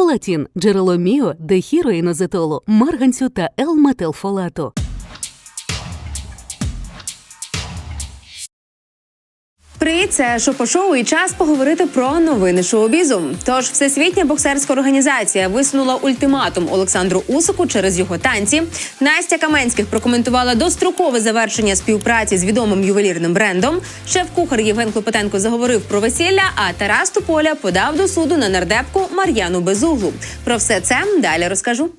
Фолатін – джерело міо, дехіроїнозетолу, марганцю та Л-метилфолату. Привіт, це Шопо-шоу і час поговорити про новини шоу-бізу. Тож всесвітня боксерська організація висунула ультиматум Олександру Усику через його танці. Настя Каменських прокоментувала дострокове завершення співпраці з відомим ювелірним брендом. Шеф-кухар Євген Клопотенко заговорив про весілля. А Тарас Тополя подав до суду на нардепку Мар'яну Безуглу. Про все це далі розкажу.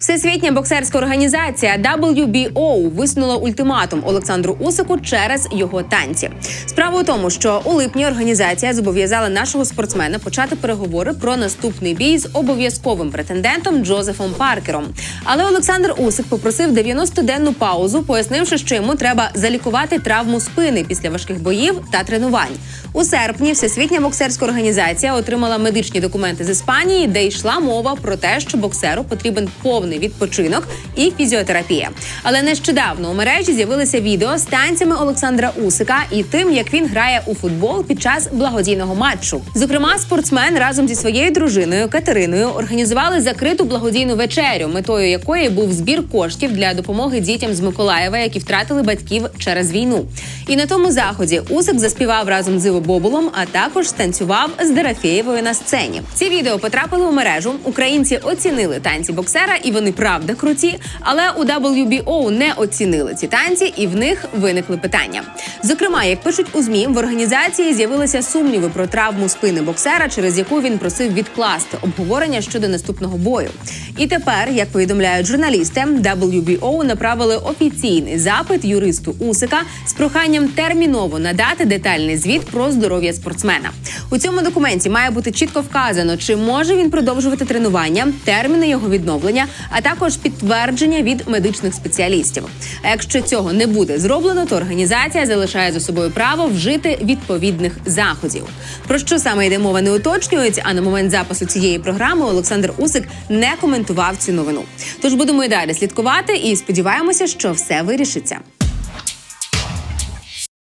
Всесвітня боксерська організація WBO висунула ультиматум Олександру Усику через його танці. Справа у тому, що у липні організація зобов'язала нашого спортсмена почати переговори про наступний бій з обов'язковим претендентом Джозефом Паркером. Але Олександр Усик попросив 90-денну паузу, пояснивши, що йому треба залікувати травму спини після важких боїв та тренувань. У серпні Всесвітня боксерська організація отримала медичні документи з Іспанії, де йшла мова про те, що боксеру потрібен повний відпочинок і фізіотерапія. Але нещодавно у мережі з'явилися відео з танцями Олександра Усика і тим, як він грає у футбол під час благодійного матчу. Зокрема, спортсмен разом зі своєю дружиною Катериною організували закриту благодійну вечерю, метою якої був збір коштів для допомоги дітям з Миколаєва, які втратили батьків через війну. І на тому заході Усик заспівав разом з Іво Бобулом, а також станцював з Дорофєєвою на сцені. Ці відео потрапили у мережу. Українці оцінили танці боксера, і вони правда круті. Але у WBO не оцінили ці танці, і в них виникли питання. Зокрема, як пишуть у змі, в організації з'явилися сумніви про травму спини боксера, через яку він просив відкласти обговорення щодо наступного бою. І тепер, як повідомляють журналісти, WBO направили офіційний запит юристу Усика з проханням терміново надати детальний звіт про здоров'я спортсмена. У цьому документі має бути чітко вказано, чи може він продовжувати тренування, терміни його відновлення, а також підтвердження від медичних спеціалістів. А якщо цього не буде зроблено, то організація залишає за собою право вжити відповідних заходів. Про що саме йде мова не уточнюють. А на момент запису цієї програми Олександр Усик не коментував цю новину. Тож будемо і далі слідкувати і сподіваємося, що все вирішиться.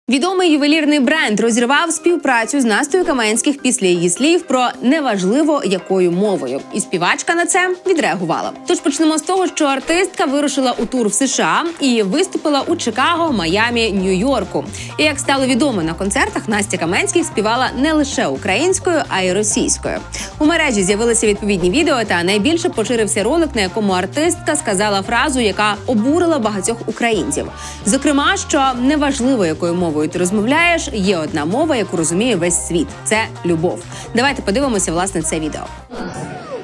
Відомий ювелірний бренд розірвав співпрацю з Настою Каменських після її слів про неважливо якою мовою, і співачка на це відреагувала. Тож почнемо з того, що артистка вирушила у тур в США і виступила у Чикаго, Майамі, Нью-Йорку. І як стало відомо на концертах, Настя Каменських співала не лише українською, а й російською. У мережі з'явилися відповідні відео, та найбільше поширився ролик, на якому артистка сказала фразу, яка обурила багатьох українців. Зокрема, що неважливо якою мовою ти розмовляєш, є одна мова, яку розуміє весь світ це любов. Давайте подивимося власне це відео.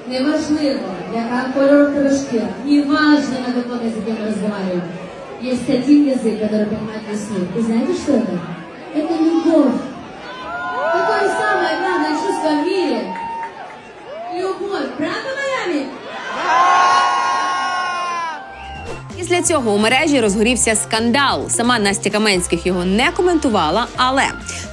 Неважливо, яка кольор кружки, не важно, на каком языке мы разговариваем. Есть один язык, который понимает весь мир. И знаете, что это? Это любовь. Після цього у мережі розгорівся скандал. Сама Настя Каменських його не коментувала, але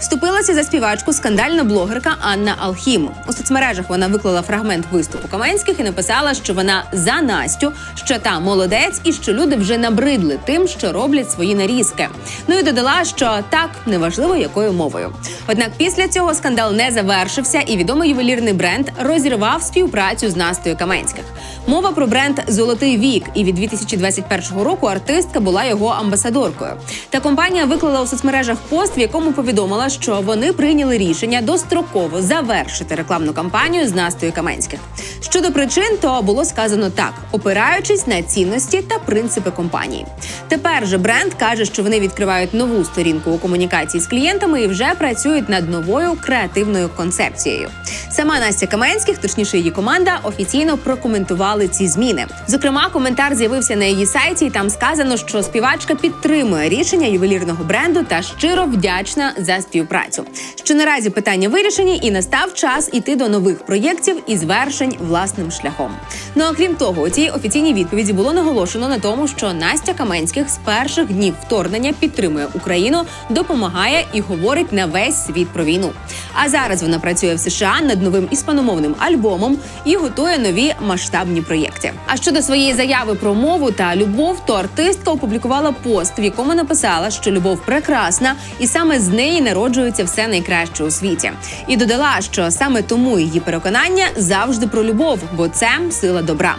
вступилася за співачку скандальна блогерка Анна Алхім. У соцмережах вона виклала фрагмент виступу Каменських і написала, що вона за Настю, що та молодець, і що люди вже набридли тим, що роблять свої нарізки. Ну і додала, що так неважливо якою мовою. Однак після цього скандал не завершився, і відомий ювелірний бренд розірвав співпрацю з Настою Каменських. Мова про бренд Золотий вік, і від 2021 року артистка була його амбасадоркою. Та компанія виклала у соцмережах пост, в якому повідомила, що вони прийняли рішення достроково завершити рекламну кампанію з Настою Каменських. Щодо причин, то було сказано так: опираючись на цінності та принципи компанії. Тепер же бренд каже, що вони відкривають нову сторінку у комунікації з клієнтами і вже працюють над новою креативною концепцією. Сама Настя Каменських, точніше її команда, офіційно прокоментували ці зміни. Зокрема, коментар з'явився на її сайті, і там сказано, що співачка підтримує рішення ювелірного бренду та щиро вдячна за співпрацю. Що наразі питання вирішені, і настав час іти до нових проєктів і звершень власним шляхом. Ну а крім того, у цій офіційній відповіді було наголошено на тому, що Настя Каменських з перших днів вторгнення підтримує Україну, допомагає і говорить на весь світ про війну. А зараз вона працює в США над новим іспаномовним альбомом і готує нові масштабні проєкти. А щодо своєї заяви про мову та любов, то артистка опублікувала пост, в якому написала, що любов прекрасна, і саме з неї народжується все найкраще у світі. І додала, що саме тому її переконання завжди про любов, бо це сила добра.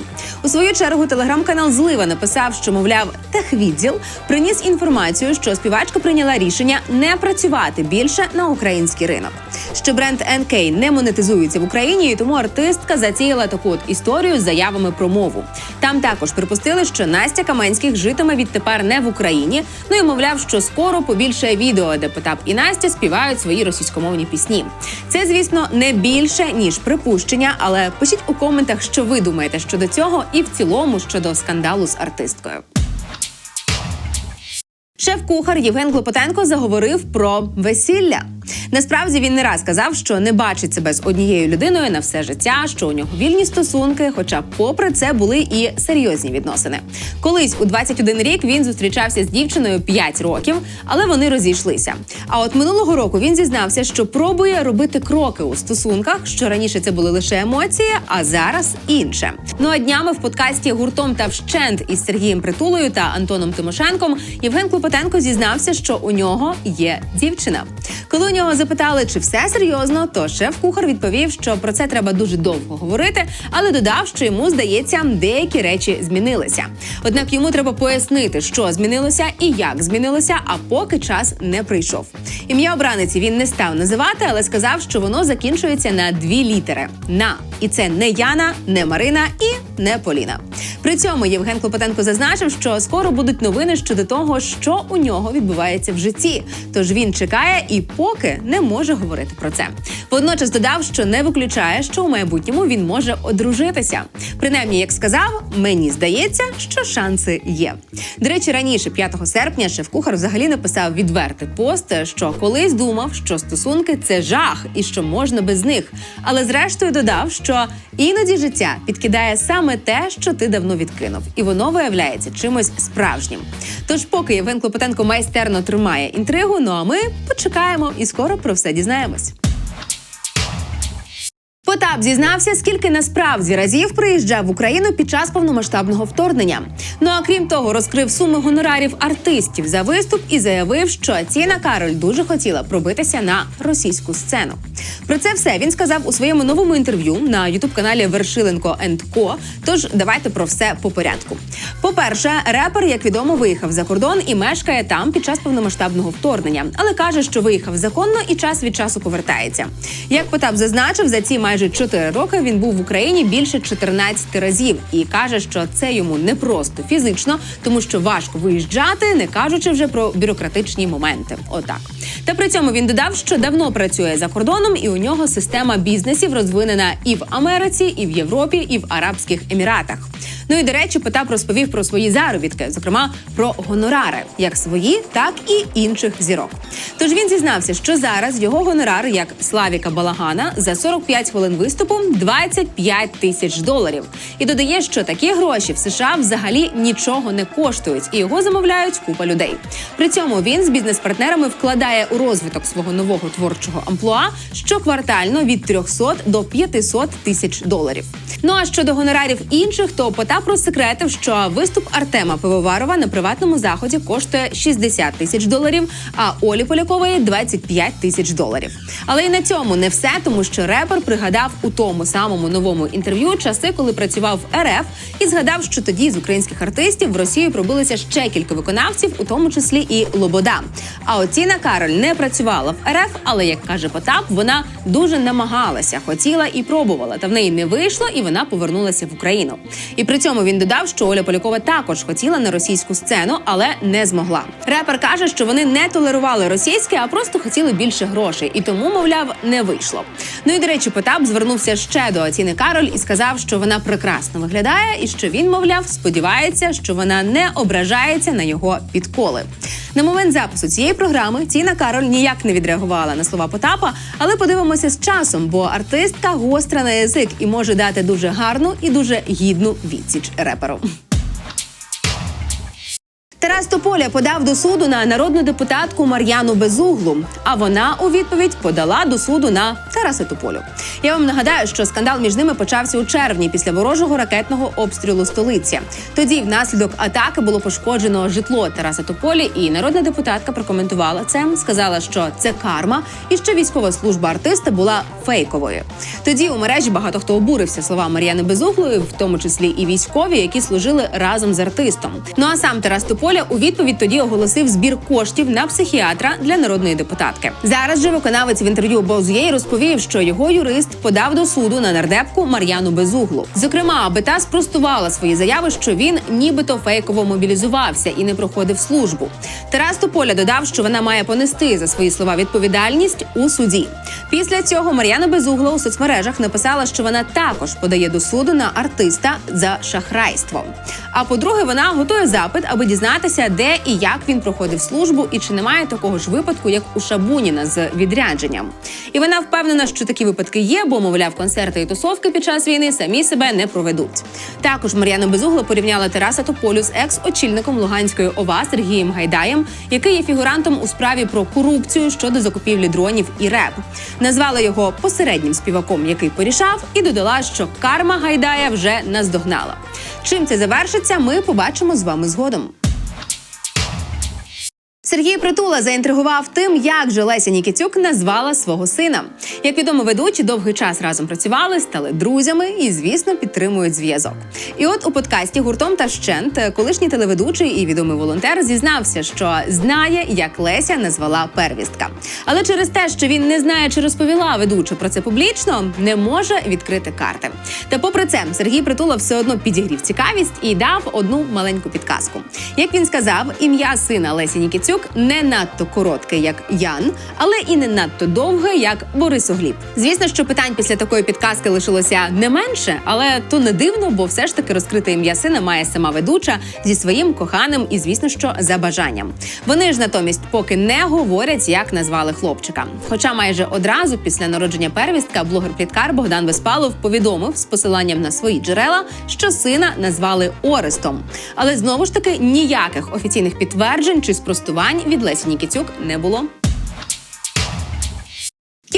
У свою чергу телеграм-канал Злива написав, що мовляв, техвідділ приніс інформацію, що співачка прийняла рішення не працювати більше на український ринок. Що бренд NK не монетизується в Україні, і тому артистка затіяла таку от історію з заявами про мову. Там також припустили, що Настя Каменських житиме відтепер не в Україні. Ну і мовляв, що скоро побільшає відео, де Потап і Настя співають свої російськомовні пісні. Це, звісно, не більше ніж припущення, але пишіть у коментах, що ви думаєте щодо цього, в цілому щодо скандалу з артисткою. Шеф-кухар Євген Клопотенко заговорив про весілля. Насправді він не раз казав, що не бачить себе з однією людиною на все життя, що у нього вільні стосунки, хоча, попри це, були і серйозні відносини. Колись у 21 рік він зустрічався з дівчиною 5 років, але вони розійшлися. А от минулого року він зізнався, що пробує робити кроки у стосунках, що раніше це були лише емоції, а зараз інше. Ну а днями в подкасті гуртом та вщент із Сергієм Притулою та Антоном Тимошенком Євген Клопотенко зізнався, що у нього є дівчина. Коли нього запитали, чи все серйозно, то шеф-кухар відповів, що про це треба дуже довго говорити, але додав, що йому здається, деякі речі змінилися. Однак йому треба пояснити, що змінилося і як змінилося, а поки час не прийшов. Ім'я обраниці він не став називати, але сказав, що воно закінчується на дві літери на і це не Яна, не Марина і не Поліна. При цьому Євген Клопотенко зазначив, що скоро будуть новини щодо того, що у нього відбувається в житті. Тож він чекає і поки не може говорити про це. Водночас додав, що не виключає, що у майбутньому він може одружитися. Принаймні, як сказав, мені здається, що шанси є. До речі, раніше, 5 серпня, шеф-кухар взагалі написав відвертий пост, що колись думав, що стосунки це жах і що можна без них. Але зрештою додав, що іноді життя підкидає саме те, що ти давно відкинув, і воно виявляється чимось справжнім. Тож, поки Євген Клопотенко майстерно тримає інтригу, ну а ми почекаємо і скоро про все дізнаємось. Потап зізнався, скільки насправді разів приїжджав в Україну під час повномасштабного вторгнення. Ну а крім того, розкрив суми гонорарів артистів за виступ і заявив, що Тіна Кароль дуже хотіла пробитися на російську сцену. Про це все він сказав у своєму новому інтерв'ю на ютуб-каналі Вершиленко Ко. Тож давайте про все по порядку. По-перше, репер, як відомо, виїхав за кордон і мешкає там під час повномасштабного вторгнення, але каже, що виїхав законно і час від часу повертається. Як Потап зазначив, за ці майже 4 роки він був в Україні більше 14 разів і каже, що це йому не просто фізично, тому що важко виїжджати, не кажучи вже про бюрократичні моменти. Отак. Та при цьому він додав, що давно працює за кордоном, і у нього система бізнесів розвинена і в Америці, і в Європі, і в Арабських Еміратах. Ну і до речі, Потап розповів про свої заробітки, зокрема про гонорари, як свої, так і інших зірок. Тож він зізнався, що зараз його гонорар, як Славіка Балагана, за 45 хвилин виступу 25 тисяч доларів. І додає, що такі гроші в США взагалі нічого не коштують, і його замовляють купа людей. При цьому він з бізнес-партнерами вкладає у розвиток свого нового творчого амплуа щоквартально від 300 до 500 тисяч доларів. Ну а щодо гонорарів інших, то Потап розсекретив, що виступ Артема Пивоварова на приватному заході коштує 60 тисяч доларів, а Олі Полякової 25 тисяч доларів. Але і на цьому не все, тому що репер пригадав у тому самому новому інтерв'ю часи, коли працював в РФ, і згадав, що тоді з українських артистів в Росію пробилися ще кілька виконавців, у тому числі і Лобода. А от Тіна Кароль не працювала в РФ, але як каже Потап, вона дуже намагалася, хотіла і пробувала, та в неї не вийшло, і вона повернулася в Україну. І при цьому він додав, що Оля Полякова також хотіла на російську сцену, але не змогла. Репер каже, що вони не толерували російське, а просто хотіли більше грошей, і тому, мовляв, не вийшло. Ну і до речі, Потап звернувся ще до Атіни Кароль і сказав, що вона прекрасно виглядає, і що він, мовляв, сподівається, що вона не ображається на його підколи. На момент запису цієї програми Тіна Кароль ніяк не відреагувала на слова Потапа, але подивимося з часом, бо артистка гостра на язик і може дати дуже гарну і дуже гідну відсіч реперу. Тарас подав до суду на народну депутатку Мар'яну Безуглу. А вона у відповідь подала до суду на Тараса Тополю. Я вам нагадаю, що скандал між ними почався у червні після ворожого ракетного обстрілу столиці. Тоді, внаслідок атаки, було пошкоджено житло Тараса Тополі, і народна депутатка прокоментувала це. Сказала, що це карма, і що військова служба артиста була фейковою. Тоді у мережі багато хто обурився слова Мар'яни Безуглої, в тому числі і військові, які служили разом з артистом. Ну а сам Тарас Тополя у відповідь тоді оголосив збір коштів на психіатра для народної депутатки. Зараз же виконавець в інтерв'ю Боз'єй розповів, що його юрист подав до суду на нардепку Мар'яну Безуглу. Зокрема, аби та спростувала свої заяви, що він нібито фейково мобілізувався і не проходив службу. Тарас Тополя додав, що вона має понести за свої слова відповідальність у суді. Після цього Мар'яна Безугла у соцмережах написала, що вона також подає до суду на артиста за шахрайство. А по-друге, вона готує запит, аби дізнатися, де і як він проходив службу, і чи немає такого ж випадку, як у Шабуніна з відрядженням. І вона впевнена, що такі випадки є, бо мовляв, концерти і тусовки під час війни самі себе не проведуть. Також Мар'яна Безугла порівняла Тараса Тополю з екс-очільником Луганської ОВА Сергієм Гайдаєм, який є фігурантом у справі про корупцію щодо закупівлі дронів і РЕП. Назвала його посереднім співаком, який порішав, і додала, що карма Гайдая вже наздогнала. Чим це завершиться, ми побачимо з вами згодом. Сергій Притула заінтригував тим, як же Леся Нікітюк назвала свого сина. Як відомо, ведучі довгий час разом працювали, стали друзями і, звісно, підтримують зв'язок. І от у подкасті гуртом та щент колишній телеведучий і відомий волонтер зізнався, що знає, як Леся назвала первістка. Але через те, що він не знає, чи розповіла ведуча про це публічно, не може відкрити карти. Та попри це, Сергій Притула все одно підігрів цікавість і дав одну маленьку підказку. Як він сказав, ім'я сина Лесі Нікітюк не надто коротке, як Ян, але і не надто довге, як Борис Огліб. Звісно, що питань після такої підказки лишилося не менше, але то не дивно, бо все ж таки розкрите ім'я сина має сама ведуча зі своїм коханим і, звісно, що за бажанням. Вони ж натомість поки не говорять, як назвали хлопчика. Хоча майже одразу після народження первістка блогер-пліткар Богдан Веспалов повідомив з посиланням на свої джерела, що сина назвали Орестом. Але знову ж таки ніяких офіційних підтверджень чи спростувань від Лесі Нікітюк не було.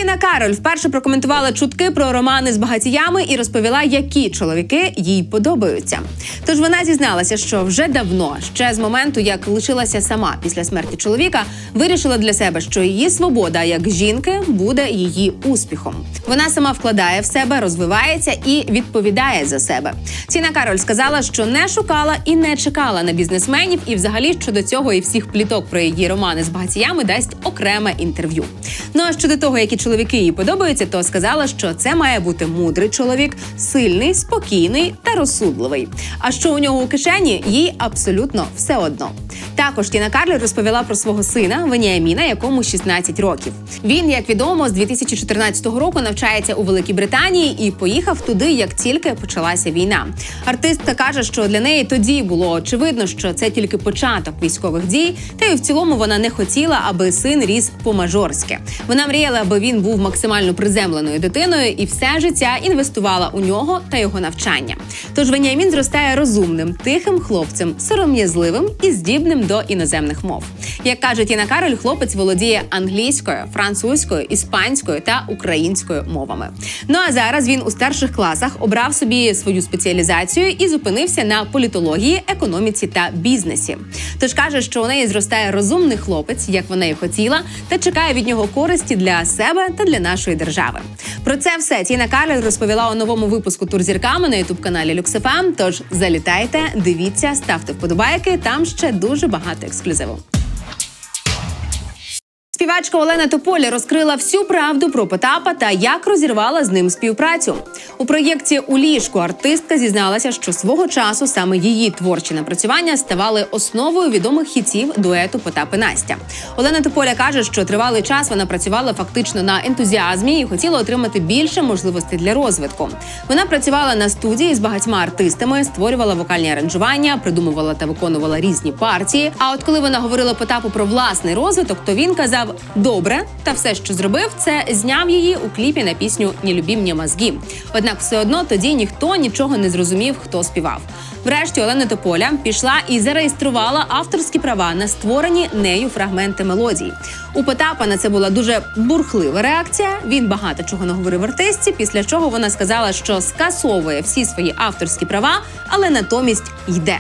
Тіна Кароль вперше прокоментувала чутки про романи з багатіями і розповіла, які чоловіки їй подобаються. Тож вона зізналася, що вже давно, ще з моменту, як лишилася сама після смерті чоловіка, вирішила для себе, що її свобода як жінки буде її успіхом. Вона сама вкладає в себе, розвивається і відповідає за себе. Тіна Кароль сказала, що не шукала і не чекала на бізнесменів, і взагалі щодо цього і всіх пліток про її романи з багатіями дасть окреме інтерв'ю. Ну а щодо того, які чоловіки їй подобаються, то сказала, що це має бути мудрий чоловік, сильний, спокійний та розсудливий. А що у нього у кишені, їй абсолютно все одно. Також Тіна Карлі розповіла про свого сина Веніаміна, якому 16 років. Він, як відомо, з 2014 року навчається у Великій Британії і поїхав туди, як тільки почалася війна. Артистка каже, що для неї тоді було очевидно, що це тільки початок військових дій, та й в цілому вона не хотіла, аби син ріс по-мажорськи. Вона мріяла, аби він був максимально приземленою дитиною і все життя інвестувала у нього та його навчання. Тож Веніамін зростає розумним, тихим хлопцем, сором'язливим і здібним до іноземних мов. Як каже Тіна Кароль, хлопець володіє англійською, французькою, іспанською та українською мовами. Ну а зараз він у старших класах обрав собі свою спеціалізацію і зупинився на політології, економіці та бізнесі. Тож каже, що у неї зростає розумний хлопець, як вона і хотіла, та чекає від нього користі для себе та для нашої держави. Про це все Тіна Карлер розповіла у новому випуску тур зірками на ютуб каналі Люксефем. Тож залітайте, дивіться, ставте вподобайки. Там ще дуже багато ексклюзиву. Співачка Олена Тополя розкрила всю правду про Потапа та як розірвала з ним співпрацю. У проєкті у ліжку артистка зізналася, що свого часу саме її творчі напрацювання ставали основою відомих хітів дуету Потап і Настя. Олена Тополя каже, що тривалий час вона працювала фактично на ентузіазмі і хотіла отримати більше можливостей для розвитку. Вона працювала на студії з багатьма артистами, створювала вокальні аранжування, придумувала та виконувала різні партії. А от коли вона говорила Потапу про власний розвиток, то він казав добре, та все, що зробив, це зняв її у кліпі на пісню «Не мені мозги». Однак все одно тоді ніхто нічого не зрозумів, хто співав. Врешті Олена Тополя пішла і зареєструвала авторські права на створені нею фрагменти мелодій. У Потапа на це була дуже бурхлива реакція. Він багато чого наговорив артистці, після чого вона сказала, що скасовує всі свої авторські права, але натомість йде.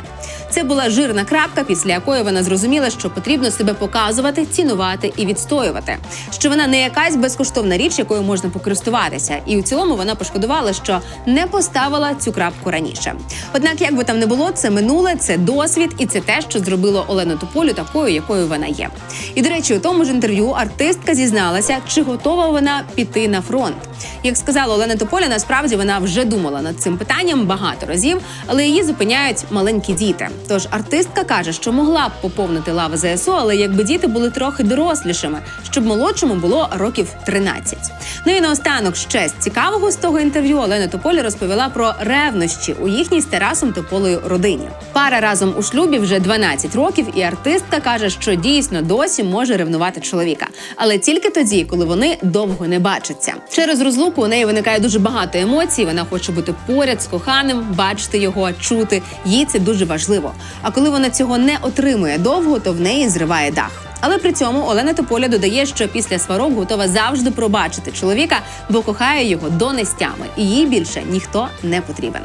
Це була жирна крапка, після якої вона зрозуміла, що потрібно себе показувати, цінувати і відстоювати. Що вона не якась безкоштовна річ, якою можна покористуватися. І у цілому вона пошкодувала, що не поставила цю крапку раніше. Однак, як би там не було, це минуле, це досвід, і це те, що зробило Олену Тополю такою, якою вона є. І до речі, у тому ж інтерв'ю артистка зізналася, чи готова вона піти на фронт. Як сказала Олена Тополя, насправді вона вже думала над цим питанням багато разів, але її зупиняють маленькі діти. Тож артистка каже, що могла б поповнити лави ЗСУ, але якби діти були трохи дорослішими, щоб молодшому було років 13. Ну і наостанок ще з цікавого з того інтерв'ю Олена Тополя розповіла про ревнощі у їхній з Тарасом Тополею родині. Пара разом у шлюбі вже 12 років, і артистка каже, що дійсно досі може ревнувати чоловіка, але тільки тоді, коли вони довго не бачаться. Через розлуку у неї виникає дуже багато емоцій. Вона хоче бути поряд з коханим, бачити його, чути. Їй це дуже важливо. А коли вона цього не отримує довго, то в неї зриває дах. Але при цьому Олена Тополя додає, що після сварок готова завжди пробачити чоловіка, бо кохає його донестями, і їй більше ніхто не потрібен.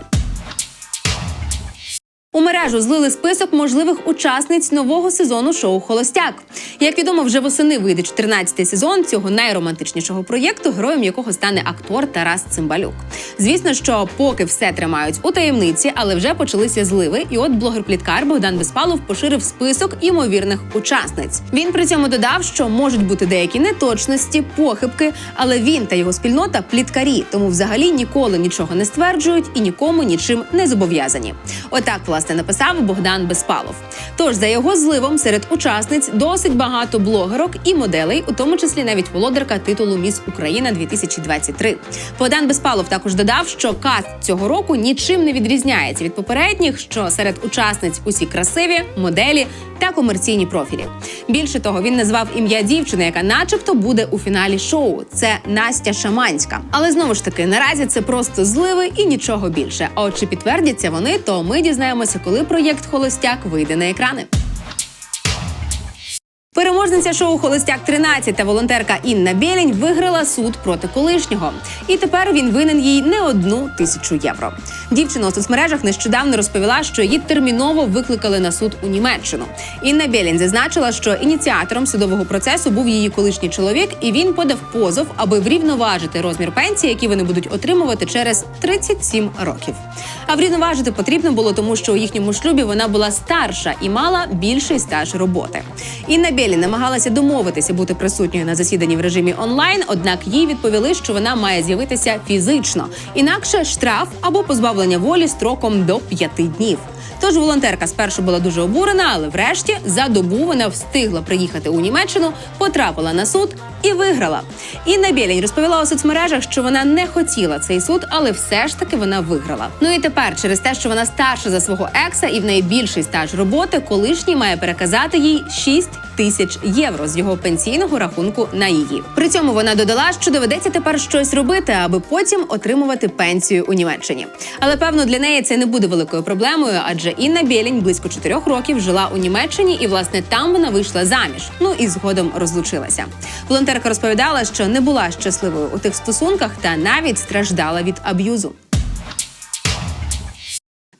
У мережу злили список можливих учасниць нового сезону шоу Холостяк. Як відомо, вже восени вийде 14-й сезон цього найромантичнішого проєкту, героєм якого стане актор Тарас Цимбалюк. Звісно, що поки все тримають у таємниці, але вже почалися зливи. І от блогер-пліткар Богдан Безпалов поширив список імовірних учасниць. Він при цьому додав, що можуть бути деякі неточності, похибки, але він та його спільнота пліткарі, тому взагалі ніколи нічого не стверджують і нікому нічим не зобов'язані. Отак, власне, написав Богдан Безпалов. Тож за його зливом серед учасниць досить багато блогерок і моделей, у тому числі навіть володарка титулу Міс Україна 2023. Богдан Безпалов також додав, що каст цього року нічим не відрізняється від попередніх, що серед учасниць усі красиві, моделі та комерційні профілі. Більше того, він назвав ім'я дівчини, яка, начебто, буде у фіналі шоу. Це Настя Шаманська. Але знову ж таки, наразі це просто зливи і нічого більше. А от чи підтвердяться вони, то ми дізнаємося, коли проєкт Холостяк вийде на екрани. Переможниця шоу Холостяк 13 та волонтерка Інна Білень виграла суд проти колишнього. І тепер він винен їй не одну тисячу євро. Дівчина у соцмережах нещодавно розповіла, що її терміново викликали на суд у Німеччину. Інна Білень зазначила, що ініціатором судового процесу був її колишній чоловік, і він подав позов, аби врівноважити розмір пенсії, які вони будуть отримувати через 37 років. А врівноважити потрібно було, тому що у їхньому шлюбі вона була старша і мала більший стаж роботи. Інна Білі намагалася домовитися бути присутньою на засіданні в режимі онлайн, однак їй відповіли, що вона має з'явитися фізично, інакше штраф або позбавлення волі строком до п'яти днів. Тож волонтерка спершу була дуже обурена, але врешті за добу вона встигла приїхати у Німеччину, потрапила на суд і виграла. Інна Білень розповіла у соцмережах, що вона не хотіла цей суд, але все ж таки вона виграла. Ну і тепер, через те, що вона старша за свого екса і в неї більший стаж роботи, колишній має переказати їй 6 тисяч євро з його пенсійного рахунку на її. При цьому вона додала, що доведеться тепер щось робити, аби потім отримувати пенсію у Німеччині. Але певно для неї це не буде великою проблемою, адже Інна Білінь близько чотирьох років жила у Німеччині, і власне там вона вийшла заміж. Ну і згодом розлучилася. Волонтерка розповідала, що не була щасливою у тих стосунках та навіть страждала від аб'юзу.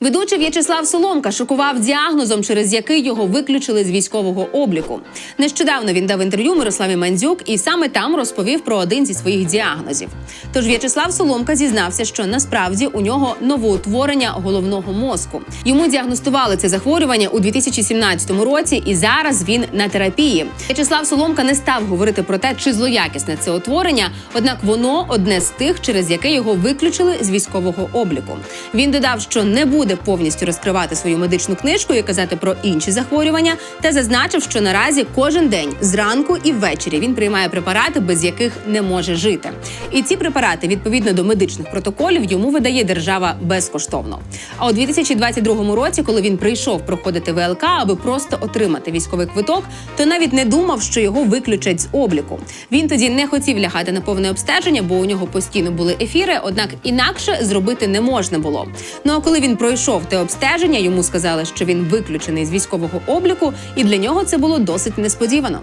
Ведучий В'ячеслав Соломка шокував діагнозом, через який його виключили з військового обліку. Нещодавно він дав інтерв'ю Мирославі Мандзюк і саме там розповів про один зі своїх діагнозів. Тож В'ячеслав Соломка зізнався, що насправді у нього новоутворення головного мозку. Йому діагностували це захворювання у 2017 році, і зараз він на терапії. В'ячеслав Соломка не став говорити про те, чи злоякісне це утворення, однак воно одне з тих, через яке його виключили з військового обліку. Він додав, що не буде повністю розкривати свою медичну книжку і казати про інші захворювання, та зазначив, що наразі кожен день зранку і ввечері він приймає препарати, без яких не може жити. І ці препарати, відповідно до медичних протоколів, йому видає держава безкоштовно. А у 2022 році, коли він прийшов проходити ВЛК, аби просто отримати військовий квиток, то навіть не думав, що його виключать з обліку. Він тоді не хотів лягати на повне обстеження, бо у нього постійно були ефіри, однак інакше зробити не можна було. Ну а коли він пройшов пройшов те обстеження, йому сказали, що він виключений з військового обліку, і для нього це було досить несподівано.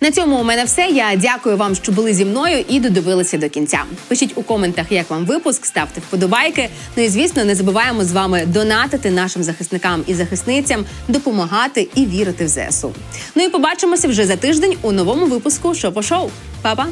На цьому у мене все. Я дякую вам, що були зі мною і додивилися до кінця. Пишіть у коментах, як вам випуск, ставте вподобайки. Ну і звісно, не забуваємо з вами донатити нашим захисникам і захисницям, допомагати і вірити в ЗСУ. Ну і побачимося вже за тиждень у новому випуску Шопо Шоу. Па-па!